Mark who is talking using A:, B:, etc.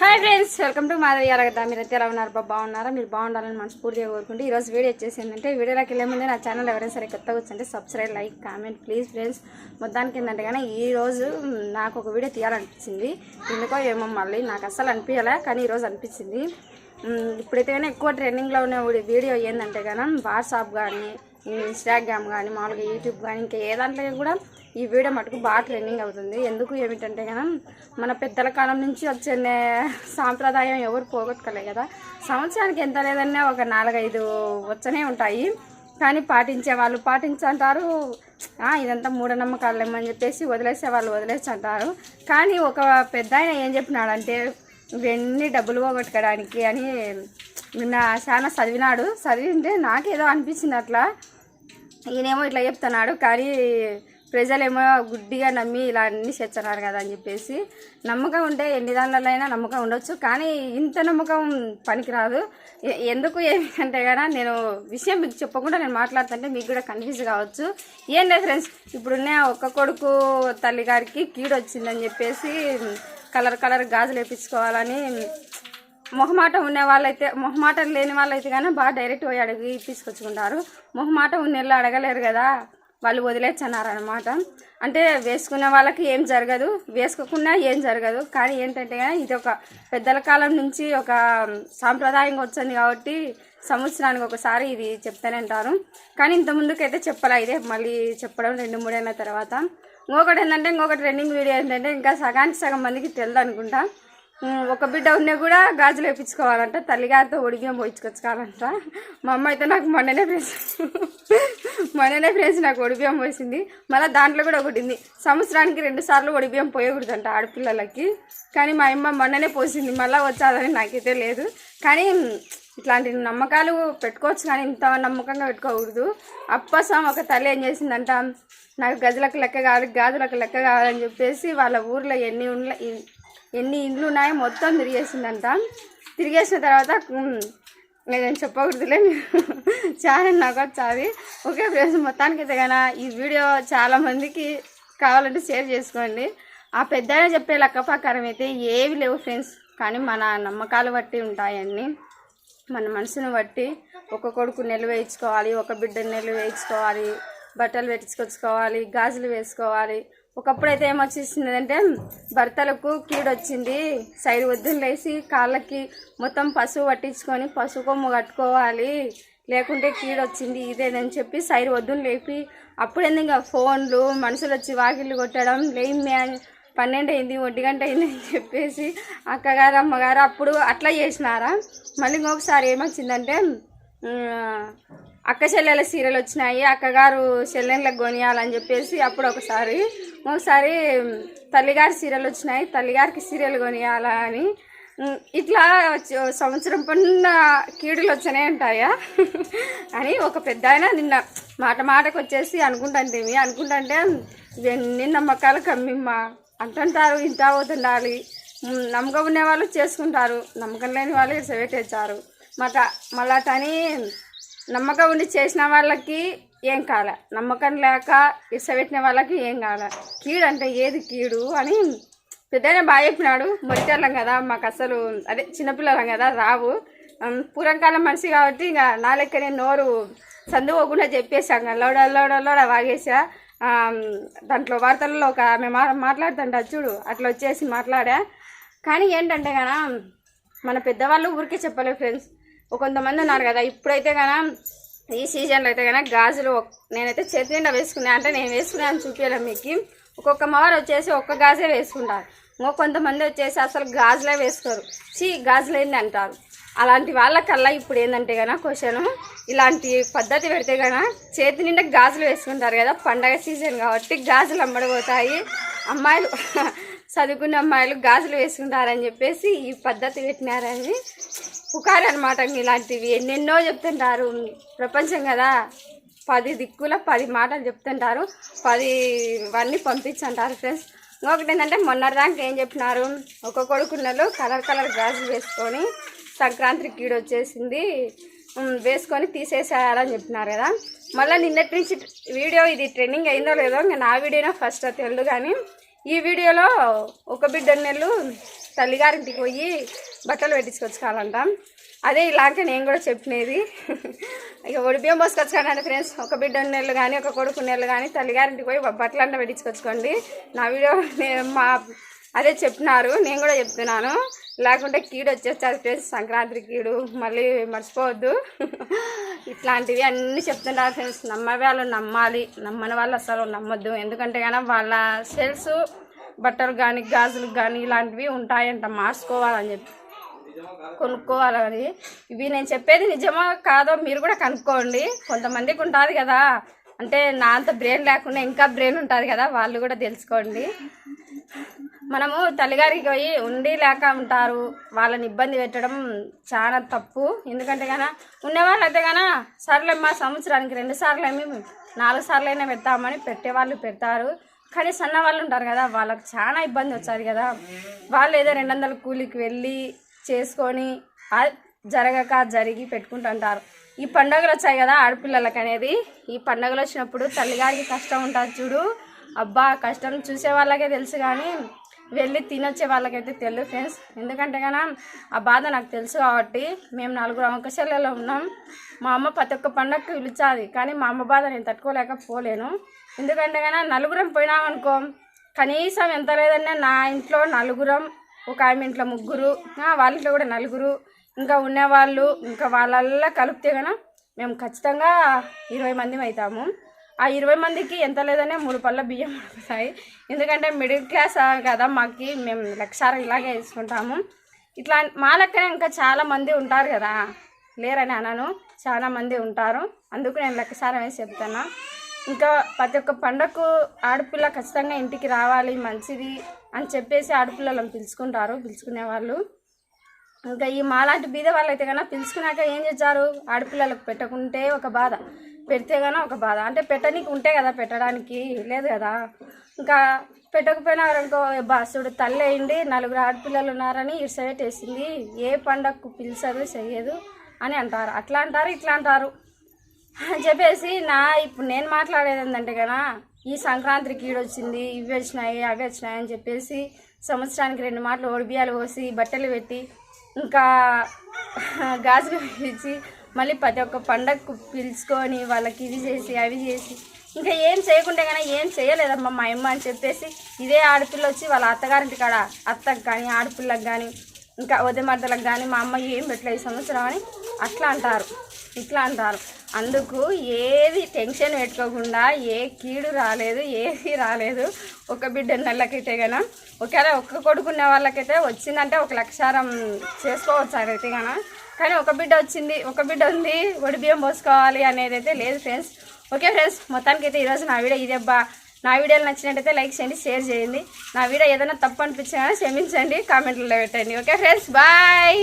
A: Hi friends welcome to Madhavi అరగదా మీరు అయితే ఎలా ఉన్నారు? బాబా బాగున్నారా? మీరు బాగుండాలని మనస్ఫూర్తిగా కోరుకుంటే ఈరోజు వీడియో వచ్చేసి ఏంటంటే వీడియోలోకి వెళ్ళే ముందే నా ఛానల్ ఎవరైనా సరే కొత్తగా వచ్చింటే subscribe like comment please friends మొత్తానికి ఏంటంటే కానీ ఈరోజు నాకు ఒక వీడియో తీయాలనిపించింది. ఎందుకో ఏమో మళ్ళీ నాకు అస్సలు అనిపించలే కానీ ఈరోజు అనిపించింది. ఇప్పుడైతే కానీ ఎక్కువ ట్రెండింగ్లో ఉన్న వీడియో ఏంటంటే కానీ వాట్సాప్ కానీ ఇన్స్టాగ్రామ్ కానీ మామూలుగా యూట్యూబ్ కానీ ఇంకా ఏ దాంట్లో కూడా ఈ వీడియో మటుకు బాగా ట్రెండింగ్ అవుతుంది. ఎందుకు ఏమిటంటే కదా మన పెద్దల కాలం నుంచి వచ్చే సాంప్రదాయం ఎవరు పోగొట్టుకోలే కదా. సంవత్సరానికి ఎంత లేదన్నా ఒక నాలుగైదు వచ్చనే ఉంటాయి. కానీ పాటించే వాళ్ళు పాటించంటారు. ఇదంతా మూఢనమ్మకాలేమని చెప్పేసి వదిలేసే వాళ్ళు వదిలేసి అంటారు కానీ ఒక పెద్ద ఆయన ఏం చెప్పినాడంటే ఇవన్నీ డబ్బులు పోగొట్టుకోవడానికి అని నిన్న చాలా చదివినాడు. చదివింటే నాకేదో అనిపించింది అట్లా. ఈయనేమో ఇట్లా చెప్తున్నాడు. కానీ ప్రజలేమో గుడ్డిగా నమ్మి ఇలా అన్ని చేస్తున్నారు కదా అని చెప్పేసి నమ్మకం ఉంటే ఎన్ని దానిలైనా నమ్మకం ఉండొచ్చు. కానీ ఇంత నమ్మకం పనికిరాదు. ఎందుకు ఏమిటంటే కదా నేను విషయం మీకు చెప్పకుండా నేను మాట్లాడుతుంటే మీకు కూడా కన్ఫ్యూజ్ కావచ్చు. ఏం లేదు ఫ్రెండ్స్ ఇప్పుడున్న ఒక్క కొడుకు తల్లి గారికి కీడు వచ్చిందని చెప్పేసి కలర్ కలర్ గాజులు వేపించుకోవాలని మొహమాటం ఉన్న వాళ్ళైతే మొహమాటం లేని వాళ్ళైతే కానీ బాగా డైరెక్ట్ పోయి అడిగి తీసుకొచ్చుకుంటారు. మొహమాటం ఉన్న వాళ్ళు అడగలేరు కదా. వాళ్ళు వదిలేచ్చన్నారనమాట అంటే వేసుకున్న వాళ్ళకి ఏం జరగదు వేసుకోకుండా ఏం జరగదు. కానీ ఏంటంటే ఇది ఒక పెద్దల కాలం నుంచి ఒక సాంప్రదాయంగా వచ్చింది కాబట్టి సంవత్సరానికి ఒకసారి ఇది చెప్తానే అంటారు. కానీ ఇంత ముందుకైతే చెప్పాలా ఇదే మళ్ళీ చెప్పడం రెండు మూడేళ్ళ తర్వాత. ఇంకొకటి ఏంటంటే ఇంకొకటి ట్రెండింగ్ వీడియో ఏంటంటే ఇంకా సగానికి సగం మందికి తెలియదు అనుకుంటా ఒక బిడ్డ ఉన్నా కూడా గాజులు వేయించుకోవాలంట తల్లిగారితో ఒడిబియ్యం పోయించుకొచ్చుకోవాలంట మా అమ్మ అయితే నాకు మొన్ననే ఫ్రెండ్స్ మొన్ననే ఫ్రెండ్స్ నాకు ఒడిబియ్యం పోసింది. మళ్ళీ దాంట్లో కూడా ఒకటి ఉంది. సంవత్సరానికి రెండు సార్లు ఒడిబియ్యం పోయకూడదంట ఆడపిల్లలకి. కానీ మా అమ్మ మొన్ననే పోసింది మళ్ళీ వచ్చాదని నాకైతే లేదు. కానీ ఇట్లాంటి నమ్మకాలు పెట్టుకోవచ్చు కానీ ఇంత నమ్మకంగా పెట్టుకోకూడదు. అప్పసం ఒక తల్లి ఏం చేసిందంట నాకు గజలకు లెక్క కాదు గాజులకు లెక్క కావాలని చెప్పేసి వాళ్ళ ఊర్లో ఎన్ని ఉండలే ఎన్ని ఇండ్లు ఉన్నాయో మొత్తం తిరిగేసిందంట. తిరిగేసిన తర్వాత నేను చెప్పకూడదులే. చాలా నాకు వచ్చాది. ఓకే ఫ్రెండ్స్ మొత్తానికి అయితే కన్నా ఈ వీడియో చాలామందికి కావాలంటే షేర్ చేసుకోండి. ఆ పెద్ద చెప్పే లెక్క ప్రకారం అయితే ఏవి లేవు ఫ్రెండ్స్. కానీ మన నమ్మకాలు బట్టి ఉంటాయన్నీ మన మనసును బట్టి ఒక కొడుకు నెల వేయించుకోవాలి ఒక బిడ్డ నెల వేయించుకోవాలి బట్టలు పెట్టించుకొచ్చుకోవాలి గాజులు వేసుకోవాలి ఒకప్పుడు అయితే ఏమొచ్చేసిందంటే భర్తలకు కీడు వచ్చింది సైడ్ వద్దులు లేచి కాళ్ళకి మొత్తం పసుపు పట్టించుకొని పశువు కొమ్ము కట్టుకోవాలి లేకుంటే కీడు వచ్చింది ఇదేదని చెప్పి సైడ్ వద్దులు లేపి అప్పుడు ఇంకా ఫోన్లు మనుషులు వచ్చి వాకిళ్ళు కొట్టడం లేమే అని పన్నెండు అయింది ఒంటి గంట అయింది అని చెప్పేసి అక్కగారు అమ్మగారు అప్పుడు అట్లా చేసినారా? మళ్ళీ ఇంకొకసారి ఏమొచ్చిందంటే అక్క చెల్లెల సీరియల్ వచ్చినాయి అక్కగారు చెల్లెళ్ళకి కొనియాలని చెప్పేసి అప్పుడు ఒకసారి ఒకసారి తల్లిగారి సీరియల్ వచ్చినాయి తల్లిగారికి సీరియల్ కొనియాలా అని. ఇట్లా సంవత్సరం పన్న కీడులు వచ్చనే ఉంటాయా? అని ఒక పెద్ద ఆయన నిన్న మాట మాటకు వచ్చేసి అనుకుంటాంటే అనుకుంటుంటే ఇవన్నీ నమ్మకాలు కమ్మిమ్మా అంటుంటారు ఇంత అవుతుండాలి నమ్మకం ఉన్న వాళ్ళు చేసుకుంటారు నమ్మకం లేని వాళ్ళు సెవెటేచ్చారు మట మళ్ళా తని నమ్మకం ఉండి చేసిన వాళ్ళకి ఏం కాలే. నమ్మకం లేక ఇసబెట్టిన వాళ్ళకి ఏం కాలే. కీడు అంటే ఏది కీడు అని పెద్దనే బాగా చెప్పినాడు. మొట్టెళ్ళం కదా మాకు అసలు అదే చిన్నపిల్లలం కదా రావు. పూర్వకాలం మనిషి కాబట్టి ఇంకా నా లెక్కనే నోరు సందుకోకుండా చెప్పేసాం ఇంకా లోడ లోడ లోడ వాగేసా దాంట్లో వార్తల్లో ఒక ఆమె మా మాట్లాడుతుంటా చూడు అట్లా వచ్చేసి మాట్లాడా. కానీ ఏంటంటే కదా మన పెద్దవాళ్ళు ఊరికే చెప్పలేదు ఫ్రెండ్స్. కొంతమంది ఉన్నారు కదా ఇప్పుడైతే కదా ఈ సీజన్లో అయితే కనుక గాజులు నేనైతే చేతి నిండా వేసుకున్నాను అంటే నేను వేసుకున్నాను చూపించలేం మీకు. ఒక్కొక్క మవర్ వచ్చేసి ఒక్క గాజే వేసుకుంటారు. ఇంకో కొంతమంది వచ్చేసి అసలు గాజులే వేసుకోరు. చీ గాజులు ఏంది అంటారు. అలాంటి వాళ్ళకల్లా ఇప్పుడు ఏంటంటే కనుక క్వశ్చన్ ఇలాంటి పద్ధతి పెడితే కనుక చేతి నిండా గాజులు వేసుకుంటారు కదా పండగ సీజన్ కాబట్టి గాజులు అమ్మడిపోతాయి అమ్మాయిలు చదువుకున్న అమ్మాయిలు గాజులు వేసుకుంటారని చెప్పేసి ఈ పద్ధతి పెట్టినారని పుకారు అనమాట ఇలాంటివి. ఎన్నెన్నో చెప్తుంటారు. ప్రపంచం కదా. పది దిక్కుల పది మాటలు చెప్తుంటారు. పది ఇవన్నీ పంపించంటారు ఫ్రెండ్స్. ఇంకొకటి ఏంటంటే మొన్న మొన్నటిదాకా ఏం చెప్పినారు? ఒక కొడుకున్నలు కలర్ కలర్ గాజులు వేసుకొని సంక్రాంతి కీడు వచ్చేసింది. వేసుకొని తీసేసేయాలని చెప్పినారు కదా. మళ్ళీ నిన్నటి నుంచి వీడియో ఇది ట్రెండింగ్ అయిందో లేదో ఇంకా నా వీడియోనే ఫస్ట్ తెలియదు కానీ ఈ వీడియోలో ఒక బిడ్డ నెల్లు తల్లిగారింటికి పోయి బట్టలు పెట్టించుకొచ్చుకోవాలంట. అదే ఇలాంటి నేను కూడా చెప్పినది. ఇక ఒడిబియ్యం పోసుకొచ్చుకోండి ఫ్రెండ్స్. ఒక బిడ్డ నెల్లు కానీ ఒక కొడుకు నెల్లు కానీ తల్లిగారింటికి పోయి బట్టలు పెట్టించుకొచ్చుకోండి. నా వీడియో మా అదే చెప్తున్నారు నేను కూడా చెప్తున్నాను. లేకుంటే కీడు వచ్చేస్తారు ఫ్రెండ్స్ సంక్రాంతి కీడు మళ్ళీ మర్చిపోవద్దు. ఇట్లాంటివి అన్నీ చెప్తుంటారు ఫ్రెండ్స్. నమ్మే వాళ్ళు నమ్మాలి. నమ్మని వాళ్ళు అసలు నమ్మొద్దు. ఎందుకంటే కానీ వాళ్ళ సెల్స్ బట్టలు కానీ గాజులు కానీ ఇలాంటివి ఉంటాయంట మార్చుకోవాలని చెప్పి కొనుక్కోవాలని. ఇవి నేను చెప్పేది నిజమో కాదో మీరు కూడా కనుక్కోండి. కొంతమందికి ఉంటుంది కదా. అంటే నా అంత బ్రెయిన్ లేకుండా ఇంకా బ్రెయిన్ ఉంటుంది కదా వాళ్ళు కూడా తెలుసుకోండి. మనము తల్లిగారికి పోయి ఉండి లేక ఉంటారు. వాళ్ళని ఇబ్బంది పెట్టడం చాలా తప్పు. ఎందుకంటే కన ఉన్నవాళ్ళు అయితే కన మా సంవత్సరానికి రెండు సార్లు ఏమి నాలుగు సార్లు అయినా పెడతామని పెట్టేవాళ్ళు పెడతారు. కానీ సన్న వాళ్ళు ఉంటారు కదా వాళ్ళకి చాలా ఇబ్బంది వచ్చారు కదా. వాళ్ళు ఏదో రెండు వందల కూలికి వెళ్ళి చేసుకొని జరగక జరిగి పెట్టుకుంటుంటారు. ఈ పండుగలు వచ్చాయి కదా ఆడపిల్లలకి అనేది. ఈ పండుగలు వచ్చినప్పుడు తల్లిగారికి కష్టం ఉంటుంది చూడు. అబ్బా కష్టం చూసే వాళ్ళకే తెలుసు కానీ వెళ్ళి తినొచ్చే వాళ్ళకైతే తెలియదు ఫ్రెండ్స్. ఎందుకంటే కన్నా ఆ బాధ నాకు తెలుసు కాబట్టి మేము నలుగురు అవకాశాలలో ఉన్నాం. మా అమ్మ ప్రతి ఒక్క పండగకి పిలిచాది కానీ మా అమ్మ బాధ నేను తట్టుకోలేకపోలేను ఎందుకంటే కన్నా నలుగురం పోయినామనుకో కనీసం ఎంత లేదన్నా నా ఇంట్లో నలుగురం ఒక ఆమె ఇంట్లో ముగ్గురు వాళ్ళ ఇంట్లో కూడా నలుగురు ఇంకా ఉండేవాళ్ళు ఇంకా వాళ్ళల్లా కలిపితే కన్నా మేము ఖచ్చితంగా ఇరవై మంది అవుతాము. ఆ ఇరవై మందికి ఎంత లేదనే మూడు పళ్ళ బియ్యం పడుతాయి ఎందుకంటే మిడిల్ క్లాస్ కదా మాకి మేము లక్షార ఇలాగే వేసుకుంటాము. ఇట్లా మా లెక్కనే ఇంకా చాలామంది ఉంటారు కదా. లేరని అన్నాను చాలా మంది ఉంటారు. అందుకు నేను లెక్కసారం వేసి చెప్తాను ఇంకా ప్రతి ఒక్క పండగకు ఆడపిల్ల ఖచ్చితంగా ఇంటికి రావాలి మంచిది అని చెప్పేసి ఆడపిల్లలను పిలుచుకుంటారు పిలుచుకునే వాళ్ళు ఇంకా ఈ మాలాంటి బీద వాళ్ళు అయితే కన్నా పిలుచుకున్నాక ఏం చేస్తారు? ఆడపిల్లలకు పెట్టకుంటే ఒక బాధ. పెడితే కానీ ఒక బాధ. అంటే పెట్టనీకి ఉంటే కదా పెట్టడానికి లేదు కదా? ఇంకా పెట్టకపోయినారనుకో బాసుడు తల్లి అయింది నలుగురు ఆడపిల్లలు ఉన్నారని ఇరుసైట్ వేసింది ఏ పండగకు పిలిచదు చెయ్యదు అని అంటారు. అట్లా అంటారు ఇట్లా అంటారు. అని చెప్పేసి నా ఇప్పుడు నేను మాట్లాడేది ఏంటంటే కదా ఈ సంక్రాంతికి ఈడు వచ్చింది ఇవి వచ్చినాయి అవి వచ్చినాయి అని చెప్పేసి సంవత్సరానికి రెండు మాటలు ఒడిబియాలు పోసి బట్టలు పెట్టి ఇంకా గాజులు ఇచ్చి మళ్ళీ ప్రతి ఒక్క పండగకు పిలుచుకొని వాళ్ళకి ఇది చేసి అవి చేసి. ఇంకా ఏం చేయకుంటే కానీ ఏం చేయలేదమ్మా మా అమ్మ అని చెప్పేసి ఇదే ఆడపిల్ల వచ్చి వాళ్ళ అత్తగారింటి కాడ అత్తకు కానీ ఆడపిల్లకు కానీ ఇంకా ఉదయమర్దలకు కానీ మా అమ్మ ఏం పెట్టలేదు ఈ సంవత్సరం అని అట్లా అంటారు. ఇట్లా అంటారు. అందుకు ఏది టెన్షన్ పెట్టుకోకుండా ఏ కీడు రాలేదు ఏది రాలేదు ఒక బిడ్డ నెలకైతే గన ఒకవేళ ఒక్క కొడుకున్న వాళ్ళకైతే వచ్చిందంటే ఒక లక్షారం చేసుకోవచ్చు అదైతే గన. కానీ ఒక బిడ్డ వచ్చింది ఒక బిడ్డ ఉంది ఒడి బియ్యం పోసుకోవాలి అనేది అయితే లేదు ఫ్రెండ్స్ ఓకే ఫ్రెండ్స్ మొత్తానికి అయితే ఈరోజు నా వీడియో ఇదేబ్బా నా వీడియోలు నచ్చినట్టయితే లైక్ చేయండి షేర్ చేయండి. నా వీడియో ఏదైనా తప్పు అనిపించినా క్షమించండి కామెంట్లో పెట్టండి. Okay friends bye